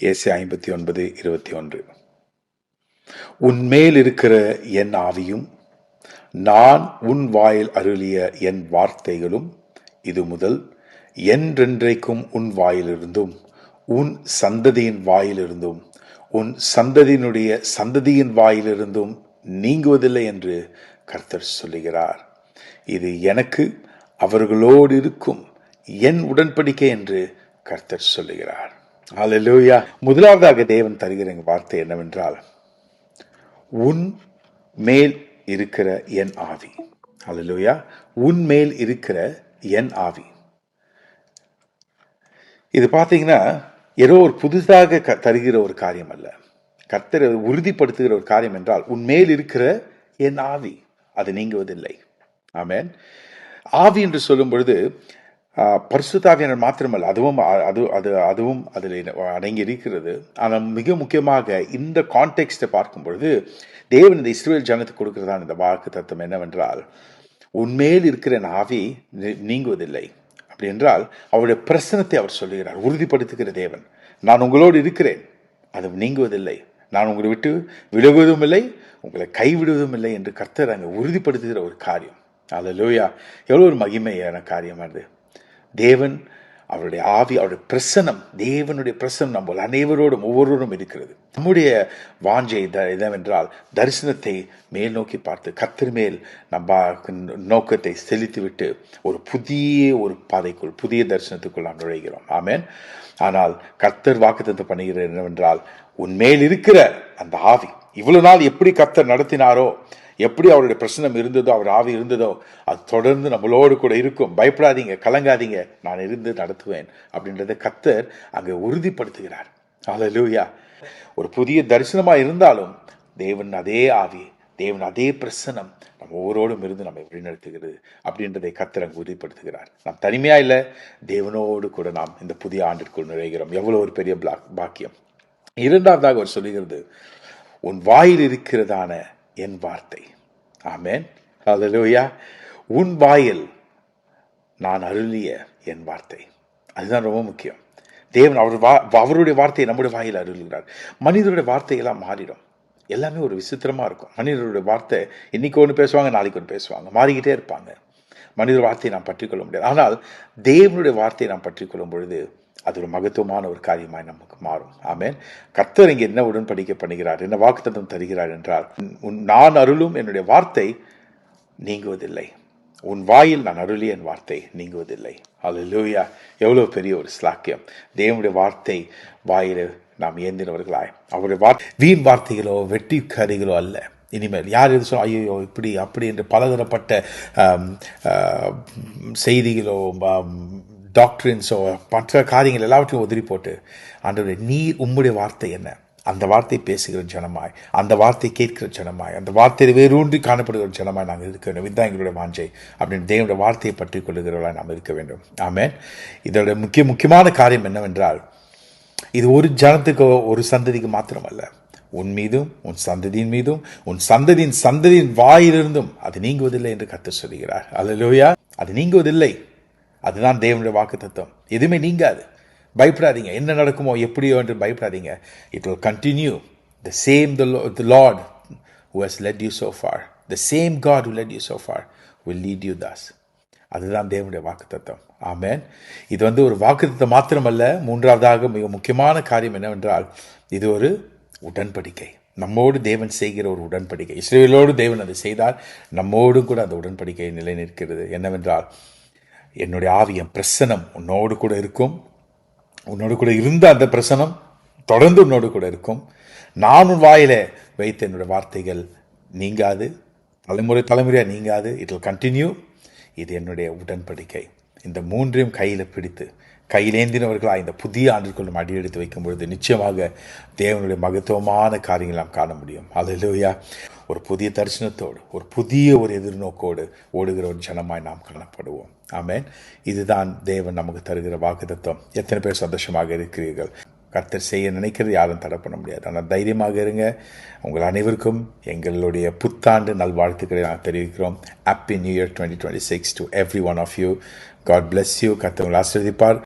AC ஐம்பத்தி ஒன்பது இருபத்தி ஒன்று. உன்மேல் இருக்கிற என் ஆவியும் நான் உன் வாயில் அருளிய என் வார்த்தைகளும் இது முதல். என்றென்றைக்கும் உன் வாயிலிருந்தும் உன் சந்ததியின் வாயிலிருந்தும் உன் சந்ததியினுடைய சந்ததியின் வாயிலிருந்தும் நீங்குவதில்லை என்று கர்த்தர் சொல்லுகிறார். இது எனக்கு அவர்களோடு இருக்கும் என் உடன்படிக்கை என்று கர்த்தர் சொல்லுகிறார். அலலூயா முதலாவதாக தேவன் தருகிற வார்த்தை என்னவென்றால் உன் மேல் இருக்கிற என் ஆவி. அலலூயா உன் மேல் இருக்கிற என் ஆவி. இது பார்த்தீங்கன்னா ஏதோ ஒரு புதுசாக க தருகிற ஒரு காரியம் அல்ல. கர்த்தர் உறுதிப்படுத்துகிற ஒரு காரியம் என்றால் உன் மேல் இருக்கிற என் ஆவி. அது நீங்குவதில்லை. ஆமேன். ஆவி என்று சொல்லும் பொழுது பரிசுத்தாவியனர் மாத்திரமல்ல அதுவும் அது அது அதுவும் அதில் அடங்கி இருக்கிறது ஆனால் மிக முக்கியமாக இந்த கான்டெக்ட்டை பார்க்கும் பொழுது தேவன் இந்த இஸ்ரேல் ஜனத்துக்கு கொடுக்கிறதான இந்த வாக்கு தத்துவம் என்னவென்றால் உன்மேல் இருக்கிற ஆவி நீங்குவதில்லை. அப்படி என்றால் அவருடைய பிரசனத்தை அவர் சொல்லுகிறார் உறுதிப்படுத்துகிற தேவன் நான் உங்களோடு இருக்கிறேன் அது நீங்குவதில்லை. நான் உங்களை விட்டு விலகுவதும் இல்லை உங்களை கைவிடுவதும் இல்லை என்று கர்த்தர் அங்கே உறுதிப்படுத்துகிற ஒரு காரியம். அதில் லோயா எவ்வளோ ஒரு மகிமையான காரியமானது. தேவன் அவருடைய ஆவி அவருடைய பிரசனம் தேவனுடைய பிரசனம் நம்ம அனைவரோடும் ஒவ்வொருவரும் இருக்கிறது. நம்முடைய வாஞ்சை என்னவென்றால் தரிசனத்தை மேல் நோக்கி பார்த்து கத்தர் மேல் நம்ம நோக்கத்தை செலுத்திவிட்டு ஒரு புதிய ஒரு பாதைக்குள் புதிய தரிசனத்துக்குள் நாம் நுழைகிறோம். ஆமேன். ஆனால் கர்த்தர் வாக்குத்தத்தை பண்ணுகிறது என்னவென்றால் உன்மேல் இருக்கிற அந்த ஆவி இவ்வளவு நாள் எப்படி கர்த்தர் நடத்தினாரோ எப்படி அவருடைய பிரச்சனம் இருந்ததோ அவர் ஆவி இருந்ததோ அது தொடர்ந்து நம்மளோடு கூட இருக்கும். பயப்படாதீங்க கலங்காதீங்க. நான் இருந்து நடத்துவேன் அப்படின்றத கத்தர் அங்கே உறுதிப்படுத்துகிறார். லூயா ஒரு புதிய தரிசனமாக இருந்தாலும் தேவன் அதே ஆவி தேவன் அதே பிரசனம் நம்ம ஒவ்வொருவரோடும் இருந்து நம்ம வழிநடத்துகிறது அப்படின்றதை கத்தர் அங்கு உறுதிப்படுத்துகிறார். நாம் தனிமையாக இல்லை தேவனோடு கூட நாம் இந்த புதிய ஆண்டிற்குள் நுழைகிறோம். எவ்வளோ ஒரு பெரிய பாக்கியம். இரண்டாவதாக அவர் சொல்லுகிறது உன் வாயில் இருக்கிறதான என் வார்த்தை. ஆமேன். அதுலோயா உன் வாயில் நான் அருளிய என் வார்த்தை. அதுதான் ரொம்ப முக்கியம். தேவன் அவர் வா அவருடைய வார்த்தையை நம்முடைய வாயில் அருளுகிறார். மனிதருடைய வார்த்தையெல்லாம் மாறிடும். எல்லாமே ஒரு விசித்திரமாக இருக்கும். மனிதருடைய வார்த்தை இன்னைக்கு ஒன்று பேசுவாங்க நாளைக்கு ஒன்று பேசுவாங்க. மாறிக்கிட்டே இருப்பாங்க. மனிதர் வார்த்தையை நாம் பற்றிக்கொள்ள முடியாது. ஆனால் தேவனுடைய வார்த்தையை நாம் பற்றிக்கொள்ளும் பொழுது அது ஒரு மகத்துவமான ஒரு காரியமாய் நமக்கு மாறும். ஆமேன். கர்த்தர் இங்கே என்ன உடன்படிக்கை பண்ணுகிறார்? என்ன வாக்குத்தத்தம் தருகிறார் என்றால் நான் அருளும் என்னுடைய வார்த்தை நீங்குவதில்லை. உன் வாயில் நான் அருளி என் வார்த்தை நீங்குவதில்லை. அது லூயா எவ்வளோ பெரிய ஒரு ஸ்லாக்கியம். தேவனுடைய வார்த்தை வாயில் நாம் ஏந்தினவர்களாய். அவருடைய வார்த்தை வீண் வார்த்தைகளோ வெட்டி கறிகளோ அல்ல. இனிமேல் யார் எது சொன்னால் ஐயோ இப்படி அப்படி என்று பலதரப்பட்ட செய்திகளோ டாக்டரின்ஸோ மற்ற காரியங்கள் எல்லாவற்றையும் உதிரி போட்டு ஆண்டவரே நீர் உம்முடைய வார்த்தை என்ன? அந்த வார்த்தை பேசுகிற ஜனமாய் அந்த வார்த்தை கேட்கிற ஜனமாய் அந்த வார்த்தையை வேரூன்றி காணப்படுகிற ஜனமாய் நாங்கள் இருக்க வேண்டும். இதுதான் எங்களுடைய வாஞ்சை. அப்படின்னு தேவனுடைய வார்த்தையை பற்றி கொள்ளுகிறவர்களாக நாம் இருக்க வேண்டும். ஆமேன். இதோட முக்கிய முக்கியமான காரியம் என்னவென்றால் இது ஒரு ஜனத்துக்கு ஒரு சந்ததிக்கு மாத்திரமல்ல. உன் மீதும் உன் சந்ததியின் மீதும் உன் சந்ததியின் சந்ததியின் வாயிலிருந்தும் அது நீங்குவதில்லை என்று கத்து சொல்கிறார் அல்லையா அது நீங்குவதில்லை. அதுதான் தேவனுடைய வாக்கு தத்துவம் எதுவுமே நீங்காது. பயப்படாதீங்க. என்ன நடக்குமோ எப்படியோ என்று பயப்படாதீங்க. It will continue the same the Lord who has led you so far the same God who led you so far will lead you thus அதுதான் தேவனுடைய வாக்கு தத்துவம் ஆமேன் இது வந்து ஒரு வாக்கு தத்துவம் மாத்திரமல்ல. மூன்றாவதாக மிக முக்கியமான காரியம் என்னவென்றால் இது ஒரு உடன்படிக்கை. நம்மோடு தேவன் செய்கிற ஒரு உடன்படிக்கை. இஸ்ரேலோடு தேவன் அதை செய்தால் நம்மோடும் கூட அந்த உடன்படிக்கை நிலை நிற்கிறது என்னவென்றால் என்னுடைய ஆவி என் பிரசனம் உன்னோடு கூட இருக்கும். உன்னோடு கூட இருந்த அந்த பிரசனம் தொடர்ந்து உன்னோடு கூட இருக்கும். நான் உன் வாயில வைத்த என்னுடைய வார்த்தைகள் நீங்காது. தலைமுறை தலைமுறையாக நீங்காது. இட் வில் கண்டினியூ இது என்னுடைய உடன்படிக்கை. இந்த மூன்றையும் கையில் பிடித்து கையிலேந்தினவர்களாக இந்த புதிய ஆண்டிற்குள் நம்ம அடியெடுத்து வைக்கும் பொழுது நிச்சயமாக தேவனுடைய மகத்துவமான காரியங்கள் நாம் காண முடியும். அதிலூயா ஒரு புதிய தரிசனத்தோடு ஒரு புதிய ஒரு எதிர்நோக்கோடு ஓடுகிற ஒரு ஜனமாய் நாம் காணப்படுவோம். ஆமேன் இதுதான் தேவன் நமக்கு தருகிற வாக்குதத்துவம் எத்தனை பேர் சந்தோஷமாக இருக்கிறீர்கள்? கர்த்தர் செய்ய நினைக்கிறது யாரும் தடை பண்ண முடியாது. ஆனால் தைரியமாக இருங்க. உங்கள் அனைவருக்கும் எங்களுடைய புத்தாண்டு நல்வாழ்த்துக்களை நாங்கள் தெரிவிக்கிறோம். Happy new year twenty twenty six to every one of you God bless you கர்த்தர் உங்களை ஆசிரியப்பார்